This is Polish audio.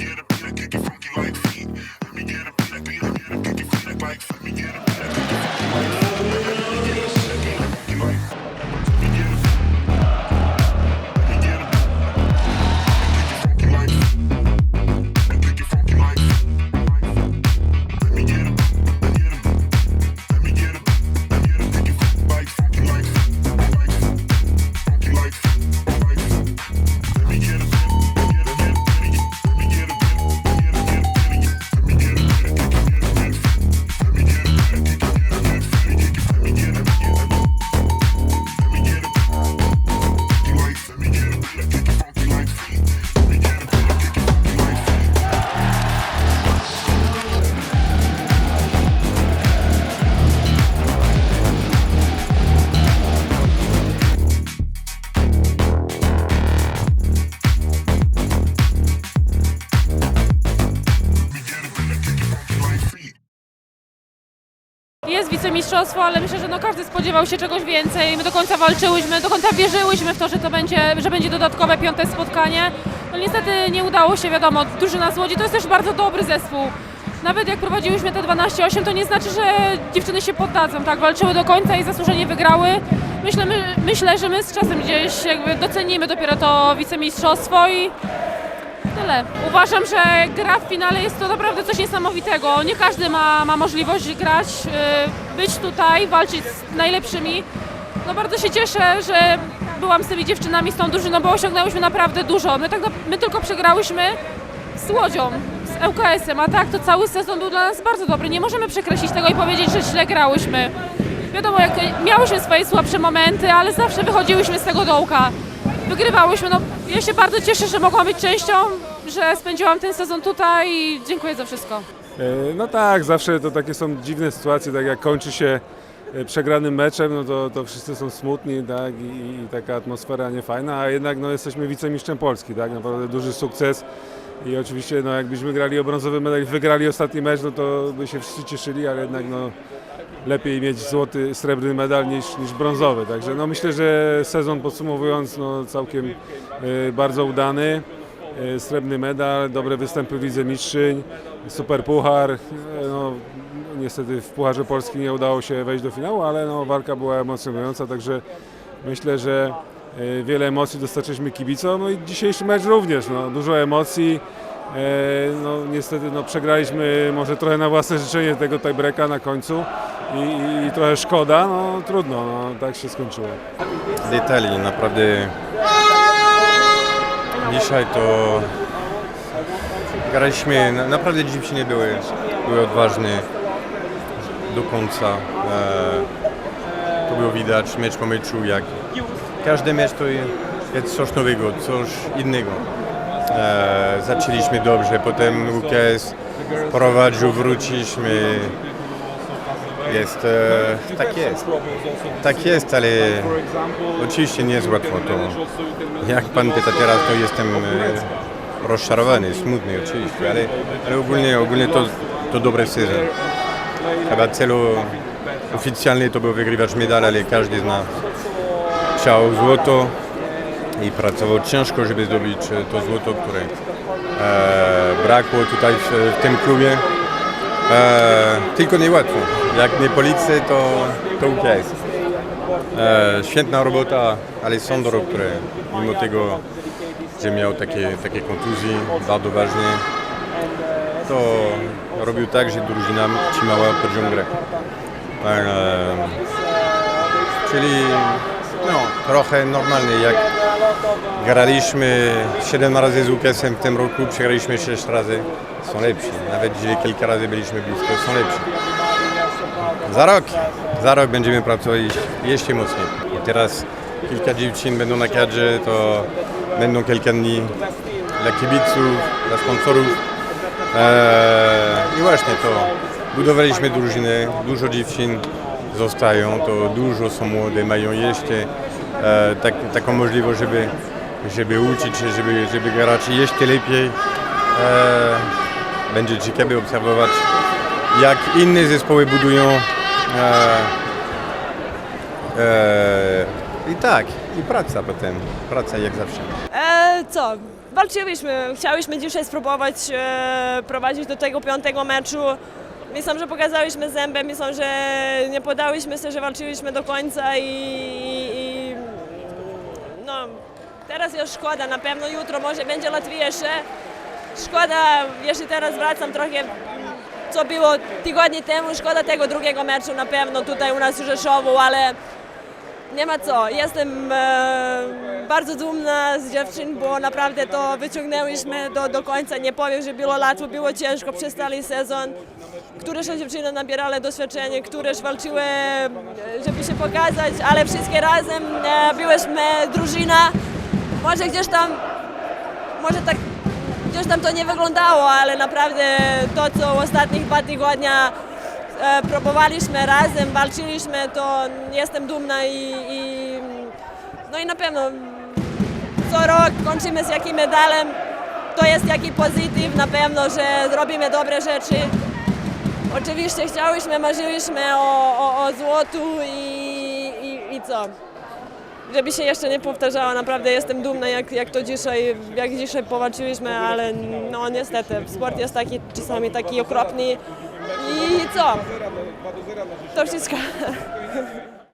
get a jest wicemistrzostwo, ale myślę, że no każdy spodziewał się czegoś więcej. My do końca walczyłyśmy, do końca wierzyłyśmy w to, że to będzie, że będzie dodatkowe piąte spotkanie. No niestety nie udało się, wiadomo, drużyna z Łodzi to jest też bardzo dobry zespół. Nawet jak prowadziłyśmy te 12-8, to nie znaczy, że dziewczyny się poddadzą, tak? Walczyły do końca i zasłużenie wygrały. Myślę, my, myślę, że my z czasem gdzieś jakby docenimy dopiero to wicemistrzostwo i tyle. Uważam, że gra w finale jest to naprawdę coś niesamowitego. Nie każdy ma, ma możliwość grać, y, być tutaj, walczyć z najlepszymi. No bardzo się cieszę, że byłam z tymi dziewczynami, z tą drużyną, bo osiągnęłyśmy naprawdę dużo. My, tak, my tylko przegrałyśmy z Łodzią, z ŁKS-em, a tak to cały sezon był dla nas bardzo dobry. Nie możemy przekreślić tego i powiedzieć, że źle grałyśmy. Wiadomo, jak miałyśmy swoje słabsze momenty, ale zawsze wychodziłyśmy z tego dołka. Wygrywałyśmy. No, ja się bardzo cieszę, że mogłam być częścią, że spędziłam ten sezon tutaj i dziękuję za wszystko. E, No tak, zawsze to takie są dziwne sytuacje, tak jak kończy się e, przegranym meczem, no to, to wszyscy są smutni, tak, i, i taka atmosfera niefajna, a jednak no, jesteśmy wicemistrzem Polski, tak, naprawdę duży sukces i oczywiście no, jakbyśmy grali o brązowy medal i wygrali ostatni mecz, no to by się wszyscy cieszyli, ale jednak no, lepiej mieć złoty, srebrny medal niż, niż brązowy, także no, myślę, że sezon podsumowując no, całkiem e, bardzo udany. E, Srebrny medal, dobre występy w Lidze Mistrzyń, super puchar. E, No, niestety w Pucharze Polski nie udało się wejść do finału, ale no, walka była emocjonująca, także myślę, że e, wiele emocji dostarczyliśmy kibicom. No i dzisiejszy mecz również, no, dużo emocji. No, niestety no, przegraliśmy może trochę na własne życzenie tego tiebreaka na końcu i, i, i trochę szkoda, no trudno, no, tak się skończyło. detali, naprawdę dzisiaj to graliśmy, na- naprawdę dziewczyny były, były odważne do końca. E, to było widać mecz po meczu, jak każdy mecz to jest coś nowego, coś innego. E, zaczęliśmy dobrze, potem UKS prowadził, wróciliśmy. Jest, e, tak jest. Tak jest, ale oczywiście nie jest łatwo to. Jak pan pyta teraz, to jestem e, rozczarowany, smutny oczywiście, ale, ale ogólnie, ogólnie to, to dobry sezon. Chyba celu oficjalny to był wygrywać medal, ale każdy z nas chciał złoto i pracował ciężko, żeby zdobyć to złoto, które e, brakło tutaj w, w tym klubie. E, tylko niełatwo. Jak nie policja, to, to UKS. E, świetna robota Alessandro, który mimo tego, że miał takie, takie kontuzje bardzo ważne, to robił tak, że drużyna trzymała poziom gry. E, czyli no, trochę normalnie, jak graliśmy 7 razy z UKS-em w tym roku, przegraliśmy 6 razy, są lepsi. Nawet jeżeli kilka razy byliśmy blisko, są lepsi. Za rok, za rok będziemy pracować jeszcze mocniej. I teraz kilka dziewczyn będą na kadrze, to będą kilka dni dla kibiców, dla sponsorów. Eee, I właśnie to, budowaliśmy drużynę, dużo dziewczyn zostają, to dużo są młode, mają jeszcze tak, taką możliwość, żeby, żeby uczyć się, żeby, żeby grać jeszcze lepiej. E, będzie ciekawe obserwować, jak inne zespoły budują. E, e, I tak, i praca potem, praca jak zawsze. E, co? Walczyliśmy, chciałyśmy dzisiaj spróbować e, prowadzić do tego piątego meczu. Myślę, że pokazałyśmy zęby, myślę, że nie podałyśmy się, że walczyliśmy do końca i, i teraz jest szkoda, na pewno jutro może będzie łatwiejsze. Szkoda, jeśli teraz wracam trochę, co było tygodnie temu, szkoda tego drugiego meczu na pewno tutaj u nas w Rzeszowu, ale nie ma co. Jestem e, bardzo dumna z dziewczyn, bo naprawdę to wyciągnęłyśmy do, do końca. Nie powiem, że było łatwo, było ciężko przez cały sezon. Któreś dziewczyny nabierały doświadczenie, któreś walczyły, e, żeby się pokazać, ale wszystkie razem e, byłyśmy drużyna. Może gdzieś tam, może tak gdzieś tam to nie wyglądało, ale naprawdę to, co ostatnich dwa tygodnia e, próbowaliśmy razem, walczyliśmy, to jestem dumna i, i no i na pewno co rok kończymy z jakim medalem, to jest jakiś pozytyw na pewno, że zrobimy dobre rzeczy. Oczywiście chciałyśmy, marzyliśmy o, o, o złotu i, i, i co? Żeby się jeszcze nie powtarzało, naprawdę jestem dumna jak, jak to dzisiaj, jak dzisiaj powalczyliśmy, ale no niestety, sport jest taki czasami taki okropny i co? To wszystko.